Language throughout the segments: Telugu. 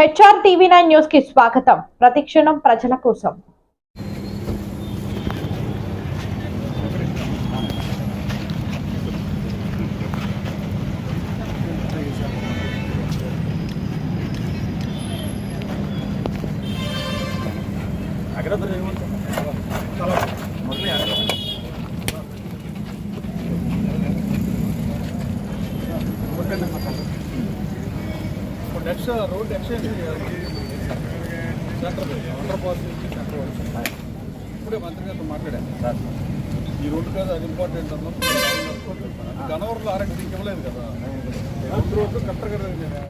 హెచ్ఆర్ టీవీ నైన్ న్యూస్కి స్వాగతం. ప్రతిక్షణం ప్రజల కోసం next road exchange centre underpass నుంచి సెంటర్ వరకు ఇప్పుడే మంత్రి గారితో మాట్లాడాను ఈ రోడ్డు కదా అది ఇంపార్టెంట్ అన్నాం గనవరంలో ఆరెంజ్ దీనికి ఇవ్వలేదు కదా రోడ్డు రోడ్డు కరెక్ట్గా ప్రెసిడెంట్ గారు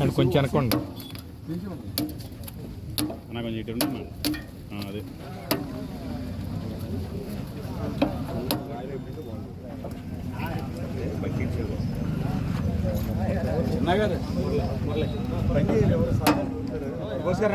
అండ్ కొంచెం అనుకోండి తీసుకోండి. నాకు కొంచెం ఇటు అదే. నగర్ మళ్ళీ. రండి. ఎవరు సార్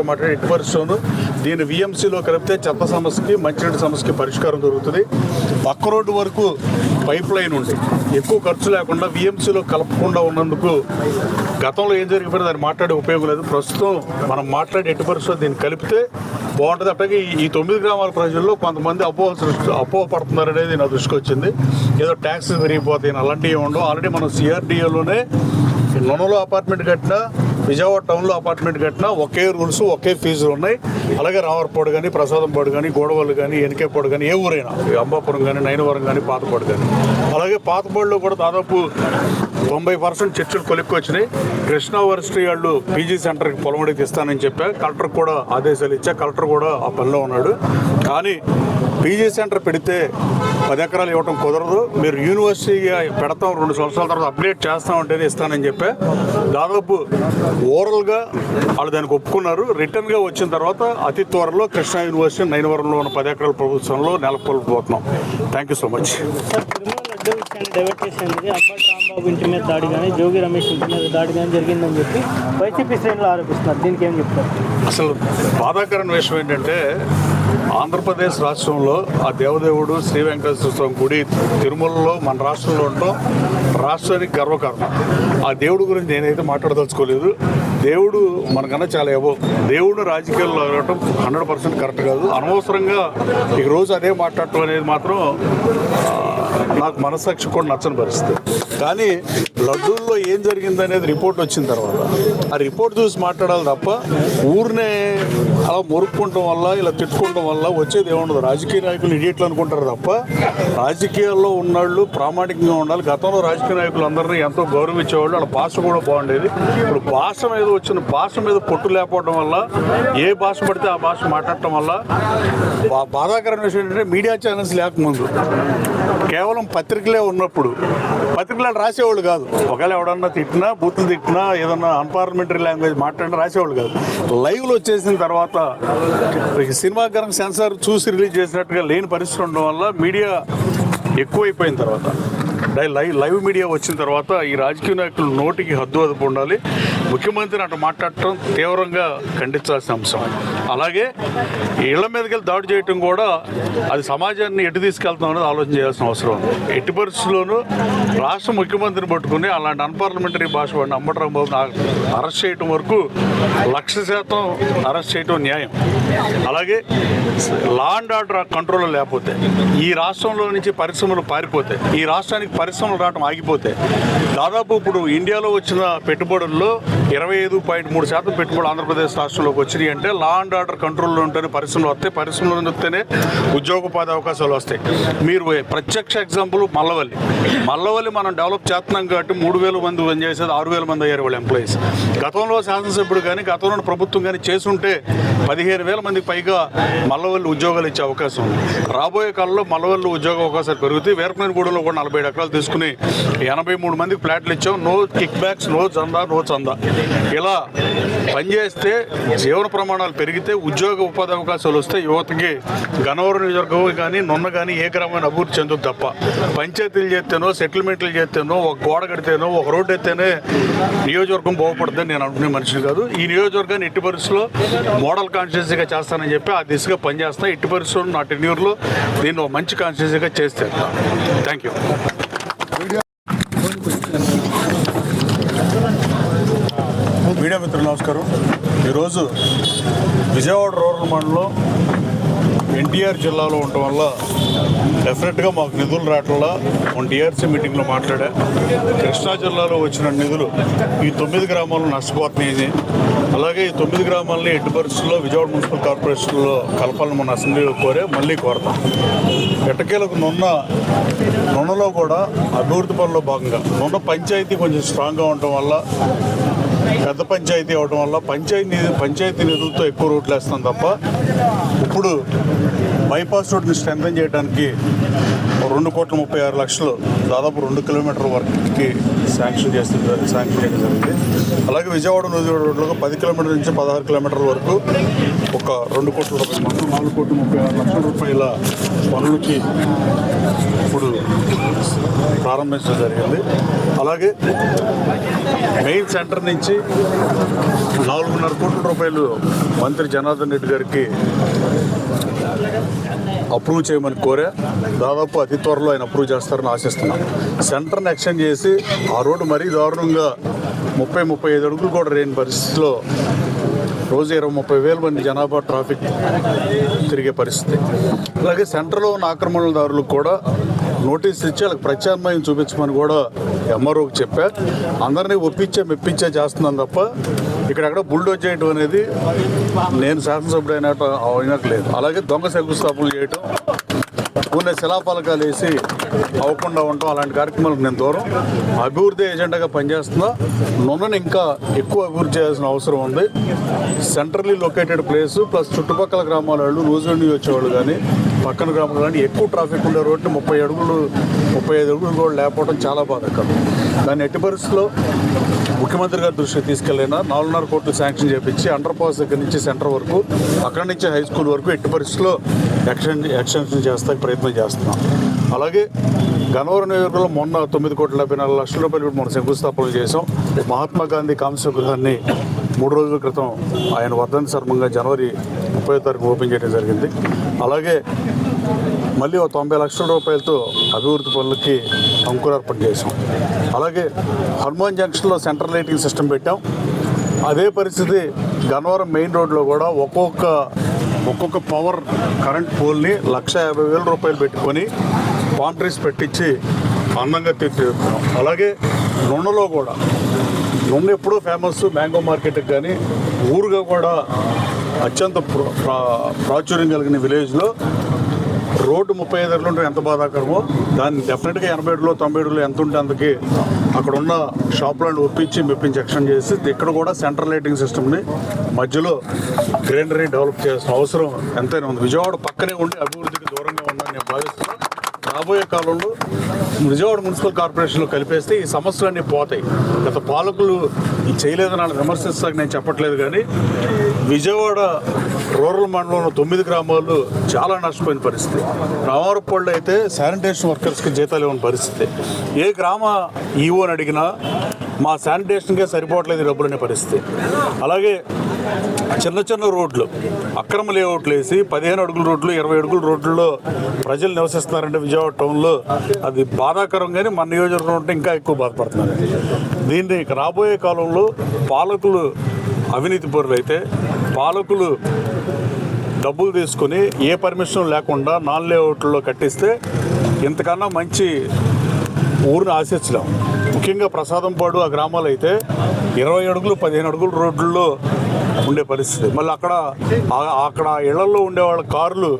మాట్లాడి ఎట్టి దీన్ని దీని విఎంసీలో కలిపితే చెత్త సమస్యకి మంచినీటి సమస్యకి పరిష్కారం దొరుకుతుంది. పక్క రోడ్డు వరకు పైప్ లైన్ ఉంది. ఎక్కువ ఖర్చు లేకుండా విఎంసీలో కలపకుండా ఉన్నందుకు గతంలో ఏం జరిగిపోయినా దాన్ని మాట్లాడే ఉపయోగం లేదు. ప్రస్తుతం మనం మాట్లాడే ఎటు పరిస్థితి దీన్ని కలిపితే బాగుంటుంది. అట్లాగే ఈ- తొమ్మిది గ్రామాల ప్రజల్లో కొంతమంది అపోహ సృష్టి అపోహ పడుతున్నారు అనేది నా దృష్టికి వచ్చింది. ఏదో ట్యాక్సెస్ పెరిగిపోతాయి అలాంటివి ఉండవు. ఆల్రెడీ మనం సిఆర్డిఏలోనే నొనలో అపార్ట్మెంట్ కట్టినా విజయవాడ టౌన్లో అపార్ట్మెంట్ కట్టినా ఒకే రూల్స్ ఒకే ఫీజులు ఉన్నాయి. అలాగే రామర్పాడు కానీ ప్రసాదంపాడు కానీ గోడవల్లు కానీ ఎనికేపాడు కానీ ఏ ఊరైనా అంబాపురం కానీ నైనవరం కానీ పాతపాడు కానీ అలాగే పాతపాడులో కూడా దాదాపు తొంభై పర్సెంట్ చర్చలు కొలిక్కి వచ్చినాయి కృష్ణా వాళ్ళు పీజీ సెంటర్కి పొలమడికి ఇస్తానని చెప్పా. కలెక్టర్ కూడా ఆదేశాలు ఇచ్చా. కలెక్టర్ కూడా ఆ పనిలో ఉన్నాడు. కానీ పీజీ సెంటర్ పెడితే పది ఎకరాలు ఇవ్వటం కుదరదు. మీరు యూనివర్సిటీగా పెడతాం రెండు సంవత్సరాల తర్వాత అప్డేట్ చేస్తామంటేనే ఇస్తానని చెప్పా దాదాపు ఓవరాల్గా వాళ్ళు దానికి ఒప్పుకున్నారు. రిటర్న్గా వచ్చిన తర్వాత అతి త్వరలో కృష్ణా యూనివర్సిటీ నైనవరంలో ఉన్న పది ఎకరాల ప్రభుత్వంలో నెలకొల్పోతున్నాం thank you so much sir Tirumala laddu విషయాన్ని డైవర్ట్ చేసేందుకు అంబటి రాంబాబు ఇంటి మీద దాడి కానీ జోగి రమేష్ ఇంటి మీద దాడి కానీ జరిగిందని చెప్పి వైసీపీ శ్రేణులు ఆరోపిస్తున్నారు. దీనికి ఏం చెప్తారు? అసలు బాధాకరమైన విషయం ఏంటంటే ఆంధ్రప్రదేశ్ రాష్ట్రంలో ఆ దేవదేవుడు శ్రీ వెంకటేశ్వర స్వామి గుడి తిరుమలలో మన రాష్ట్రంలో ఉండటం రాష్ట్రానికి గర్వకారణం. ఆ దేవుడు గురించి నేనైతే మాట్లాడదలుచుకోలేదు. దేవుడు మనకన్నా చాలా ఏవో. దేవుడు రాజకీయాల్లో అడగటం హండ్రెడ్ పర్సెంట్ కరెక్ట్ కాదు. అనవసరంగా ఈ రోజు అదే మాట్లాడటం అనేది మాత్రం నాకు మనసాక్షి కూడా నచ్చని పరిస్థితి. కానీ లడ్డూల్లో ఏం జరిగింది అనేది రిపోర్ట్ వచ్చిన తర్వాత ఆ రిపోర్ట్ చూసి మాట్లాడాలి తప్ప ఊరినే అలా మురుక్కుంటాం వల్ల ఇలా తిట్టుకోవడం వల్ల వచ్చేది ఏముండదు. రాజకీయ నాయకులు ఇడియట్లు అనుకుంటారు తప్ప రాజకీయాల్లో ఉన్నాళ్ళు ప్రామాణికంగా ఉండాలి. గతంలో రాజకీయ నాయకులు అందరినీ ఎంతో గౌరవించేవాళ్ళు. వాళ్ళ భాష కూడా బాగుండేది. ఇప్పుడు భాష మీద వచ్చిన భాష మీద పొట్టు లేకపోవడం వల్ల ఏ భాష పడితే ఆ భాష మాట్లాడటం వల్ల బా- బాధాకరమైన విషయం ఏంటంటే మీడియా ఛానల్స్ లేకముందు. కేవలం పత్రికలే ఉన్నప్పుడు పత్రికలు రాసేవాళ్ళు కాదు. ఒకవేళ ఎవడన్నా తిట్టినా బూతులు తిట్టినా ఏదన్నా అన్పార్లమెంటరీ లాంగ్వేజ్ మాట్లాడినా రాసేవాళ్ళు కాదు. లైవ్లో వచ్చేసిన తర్వాత ఈ సినిమా కనుక సెన్సార్ చూసి రిలీజ్ చేసినట్టుగా లేని పరిస్థితి ఉండడం వల్ల మీడియా ఎక్కువైపోయిన తర్వాత లైవ్ లైవ్ మీడియా వచ్చిన తర్వాత ఈ రాజకీయ నాయకులు నోటికి హద్దు అదుపు ఉండాలి. ముఖ్యమంత్రిని అటు మాట్లాడటం తీవ్రంగా ఖండించాల్సిన అంశం అలాగే ఇళ్ళ మీదకి వెళ్ళి దాడి చేయటం కూడా అది సమాజాన్ని ఎటు తీసుకెళ్తాం అనేది ఆలోచన చేయాల్సిన అవసరం ఉంది. ఎట్టి పరిస్థితుల్లోనూ రాష్ట్ర ముఖ్యమంత్రిని పట్టుకుని అలాంటి అన్పార్లమెంటరీ భాష వాడిని అంబటరాంబాబుని అరెస్ట్ చేయటం వరకు లక్ష శాతం అరెస్ట్ చేయటం న్యాయం. అలాగే లా అండ్ ఆర్డర్ కంట్రోల్ లేకపోతే ఈ రాష్ట్రంలో నుంచి పరిశ్రమలు పారిపోతే ఈ రాష్ట్రానికి పరిశ్రమలు రావడం ఆగిపోతే దాదాపు ఇప్పుడు ఇండియాలో వచ్చిన పెట్టుబడుల్లో ఇరవై ఐదు పాయింట్ మూడు శాతం పెట్టుబడులు ఆంధ్రప్రదేశ్ రాష్ట్రంలోకి వచ్చినాయి అంటే లా అండ్ ఆర్డర్ కంట్రోల్లో ఉంటేనే పరిశ్రమలు వస్తాయి. పరిశ్రమలు వస్తేనే ఉద్యోగోపాధి అవకాశాలు వస్తాయి. మీరు ప్రత్యక్ష ఎగ్జాంపుల్ మల్లవల్లి. మల్లవల్లి మనం డెవలప్ చేస్తున్నాం కాబట్టి మూడు వేల మంది పనిచేసేది ఆరు వేల మంది అయ్యారు వాళ్ళ ఎంప్లాయీస్ గతంలో శాసనసభ్యుడు కానీ గతంలో ప్రభుత్వం కానీ చేస్తుంటే పదిహేను వేల మందికి పైగా మల్లవల్లి ఉద్యోగాలు ఇచ్చే అవకాశం ఉంది. రాబోయే కాలంలో మల్లవల్లి ఉద్యోగ అవకాశాలు పెరుగుతాయి. వీరపనేనిగూడలో కూడా నలభై ఎకరాలు తీసుకుని ఎనభై మూడు మందికి ఫ్లాట్లు ఇచ్చాం. నో కిక్ బ్యాక్స్ నో చందా నో చందా. ఇలా పనిచేస్తే జీవన ప్రమాణాలు పెరిగితే ఉద్యోగ ఉపాధి అవకాశాలు వస్తే యువతకి గనవరం నియోజకవర్గం కానీ నున్న కానీ ఏ గ్రామాన్ని అభివృద్ధి చెందుతుంది తప్ప. పంచాయతీలు చేస్తేనో సెటిల్మెంట్లు చేస్తేనో ఒక గోడ కడితేనో ఒక రోడ్డు ఎత్తేనే నియోజకవర్గం బాగుపడుతుందని నేను అనుకునే మనిషిని కాదు. ఈ నియోజకవర్గాన్ని ఎట్టి పరిస్థితుల్లో మోడల్ కాన్స్టిట్యూన్సీగా చేస్తానని చెప్పి ఆ దిశగా పనిచేస్తా. ఎట్టి పరిస్థితుల్లో నా టెన్యూర్లో దీన్ని మంచి కాన్స్టిట్యూన్సీగా చేస్తే థ్యాంక్ యూ మీడియా మిత్రులు నమస్కారం. ఈరోజు విజయవాడ రూరల్ మండలం ఎన్టీఆర్ జిల్లాలో ఉండటం వల్ల డెఫినెట్గా మాకు నిధులు రావట్లా మన టీఆర్సీ మీటింగ్లో మాట్లాడా. కృష్ణా జిల్లాలో వచ్చిన నిధులు ఈ తొమ్మిది గ్రామాలు నష్టపోతున్నాయి అలాగే ఈ తొమ్మిది గ్రామాలని ఎట్టి పరిస్థితుల్లో విజయవాడ మున్సిపల్ కార్పొరేషన్లో కలపాలని మన అసెంబ్లీలో కోరే మళ్ళీ కోరతాం. ఎట్టకేలకు నున్న నున్నలో కూడా అభివృద్ధి పనుల్లో భాగంగా నున్న పంచాయతీ కొంచెం స్ట్రాంగ్గా ఉండటం వల్ల పెద్ద పంచాయతీ అవడం వల్ల పంచాయతీ పంచాయతీ నిధులతో ఎక్కువ రోడ్లు వేస్తాం తప్ప ఇప్పుడు బైపాస్ రోడ్ని స్ట్రెంథన్ చేయడానికి రెండు కోట్ల ముప్పై ఆరు లక్షలు దాదాపు రెండు కిలోమీటర్ల వరకు శాంక్షన్ చేస్తుంది శాంక్షన్ చేయడం జరిగింది. అలాగే విజయవాడ నూజివీడు రోడ్లకు పది కిలోమీటర్ల నుంచి పదహారు కిలోమీటర్ల వరకు ఒక రెండు కోట్ల రూపాయలు మొత్తం నాలుగు కోట్ల ముప్పై ఆరు లక్షల రూపాయల పనులకి ఇప్పుడు ప్రారంభించడం జరిగింది. అలాగే మెయిన్ సెంటర్ నుంచి నాలుగున్నర కోట్ల రూపాయలు మంత్రి జనార్దన్ రెడ్డి గారికి అప్రూవ్ చేయమని కోరా దాదాపు అతి త్వరలో ఆయన అప్రూవ్ చేస్తారని ఆశిస్తున్నాను సెంటర్ని ఎక్స్టెండ్ చేసి ఆ రోడ్డు మరీ దారుణంగా ముప్పై ముప్పై ఐదు అడుగులు కూడా లేని పరిస్థితిలో రోజు ఇరవై ముప్పై వేల మంది జనాభా ట్రాఫిక్ తిరిగే పరిస్థితి. అలాగే సెంటర్లో ఉన్న ఆక్రమణదారులకు కూడా నోటీస్ ఇచ్చి వాళ్ళకి ప్రత్యామ్నాయం చూపించమని కూడా ఎంఆర్ఓకి చెప్పా. అందరినీ ఒప్పించే మెప్పించే చేస్తున్నాను తప్ప ఇక్కడక్కడ బుల్డోజ్ చేయడం అనేది నేను శాసనసభ్యుడు అయినట్టు అయినట్టు లేదు అలాగే దొంగ శంకుస్థాపనలు చేయటం కొన్ని శిలాఫలకాలు వేసి అవ్వకుండా ఉండటం అలాంటి కార్యక్రమాలకు నేను దూరం. అభివృద్ధి ఏజెండాగా పనిచేస్తున్నా. నూనెను ఇంకా ఎక్కువ అభివృద్ధి చేయాల్సిన అవసరం ఉంది. సెంట్రల్లీ లొకేటెడ్ ప్లేస్ ప్లస్ చుట్టుపక్కల గ్రామాల వాళ్ళు నూజివీడి వచ్చేవాళ్ళు కానీ పక్కన గ్రామాలు కానీ ఎక్కువ ట్రాఫిక్ ఉండే రోడ్డు ముప్పై అడుగులు ముప్పై ఐదు అడుగులు కూడా లేకపోవడం చాలా బాధాకరం. దాన్ని ఎట్టి పరిస్థితుల్లో ముఖ్యమంత్రి గారి దృష్టికి తీసుకెళ్ళినా నాలుగున్నర కోట్లు శాంక్షన్ చేపించి అండర్ పాస్ దగ్గర నుంచి సెంటర్ వరకు అక్కడి నుంచి హై స్కూల్ వరకు ఎట్టి పరిస్థితుల్లో ఎక్స్టెన్ ఎక్స్టెన్షన్ చేస్తానికి ప్రయత్నం చేస్తున్నాం. అలాగే గన్నవరం నియోజకవర్గంలో మొన్న తొమ్మిది కోట్ల డెబ్బై నాలుగు లక్షల రూపాయలు మనం శంకుస్థాపనలు చేసాం మహాత్మా గాంధీ కాంస్య గృహాన్ని మూడు రోజుల క్రితం ఆయన వర్ధంతి సర్మంగా జనవరి ముప్పై తారీఖు ఓపెన్ చేయడం జరిగింది. అలాగే మళ్ళీ ఒక తొంభై లక్షల రూపాయలతో అభివృద్ధి పనులకి అంకురార్పణ చేసాం అలాగే హనుమాన్ జంక్షన్లో సెంట్రల్ లైటింగ్ సిస్టమ్ పెట్టాం. అదే పరిస్థితి గన్నవరం మెయిన్ రోడ్లో కూడా ఒక్కొక్క ఒక్కొక్క పవర్ కరెంట్ పోల్ని లక్ష యాభై వేల రూపాయలు పెట్టుకొని పామ్ ట్రీస్ పెట్టించి అందంగా తీర్చిదిద్దాం. అలాగే నుండలో కూడా నుండి ఎప్పుడూ ఫేమస్ మ్యాంగో మార్కెట్కి కానీ ఊరుగా కూడా అత్యంత ప్ర- ప్రా- ప్రాచుర్యం కలిగిన విలేజ్లో రోడ్డు ముప్పై ఐదు అడుగులు ఉంటే ఎంత బాధాకరమో? దాన్ని డెఫినెట్గా ఎనభై ఏడులో తొంభై ఏడులో ఎంత ఉంటే అందుకే అక్కడ ఉన్న షాపులను ఒప్పించి మెప్పించి ఎక్షన్ చేసి ఇక్కడ కూడా సెంట్రల్ లైటింగ్ సిస్టమ్ని మధ్యలో గ్రీనరీ డెవలప్ చేయాల్సిన అవసరం ఎంతైనా ఉంది. విజయవాడ పక్కనే ఉండి అభివృద్ధికి దూరంగా ఉందని నేను భావిస్తున్నాను. రాబోయే కాలంలో విజయవాడ మున్సిపల్ కార్పొరేషన్లో కలిపేస్తే ఈ సమస్యలన్నీ పోతాయి. గత పాలకులు చేయలేదని వాళ్ళు విమర్శిస్తాక నేను చెప్పట్లేదు కానీ విజయవాడ రూరల్ మండలంలో తొమ్మిది గ్రామాలు చాలా నష్టపోయిన పరిస్థితి. రామారపల్లి అయితే శానిటేషన్ వర్కర్స్కి జీతాలు ఇవ్వని పరిస్థితి. ఏ గ్రామ ఈవోని అడిగినా మా శానిటేషన్కే సరిపోవట్లేదు డబ్బులనే పరిస్థితి. అలాగే చిన్న చిన్న రోడ్లు అక్రమ లేఅవుట్లు వేసి పదిహేను అడుగుల రోడ్లు ఇరవై అడుగుల రోడ్లలో ప్రజలు నివసిస్తున్నారంటే విజయవాడ టౌన్లో అది బాధాకరం కానీ మన నియోజకవర్గం ఉంటే ఇంకా ఎక్కువ బాధపడుతున్నారు. దీన్ని రాబోయే కాలంలో పాలకులు అవినీతి పరులైతే అయితే పాలకులు డబ్బులు తీసుకుని ఏ పర్మిషన్ లేకుండా నాన్ లేఅవుట్లో కట్టిస్తే ఇంతకన్నా మంచి ఊరిని ఆశించలేము ముఖ్యంగా ప్రసాదంపాడు ఆ గ్రామాలు అయితే ఇరవై అడుగులు పదిహేను అడుగులు రోడ్లలో ఉండే పరిస్థితి. మళ్ళీ అక్కడ అక్కడ ఇళ్ళలో ఉండే వాళ్ళ కార్లు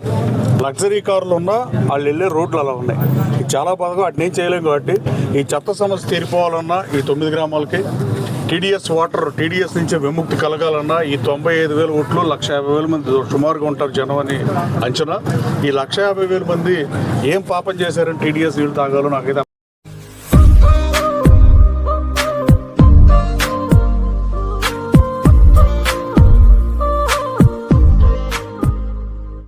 లగ్జరీ కార్లు ఉన్నా వాళ్ళు వెళ్ళే రోడ్లు అలా ఉన్నాయి. ఇది చాలా బాధగా అటు నేను చేయలేము కాబట్టి ఈ చెత్త సమస్య తీరిపోవాలన్నా ఈ తొమ్మిది గ్రామాలకి టీడీఎస్ వాటర్ టీడీఎస్ నుంచి విముక్తి కలగాలన్నా ఈ తొంభై ఐదు వేల ఓట్లు లక్ష యాభై వేల మంది సుమారుగా ఉంటారు జనం అని అంచనా. ఈ లక్ష యాభై వేల మంది ఏం పాపం చేశారని టీడీఎస్ నీళ్ళు తాగాలో నాకైతే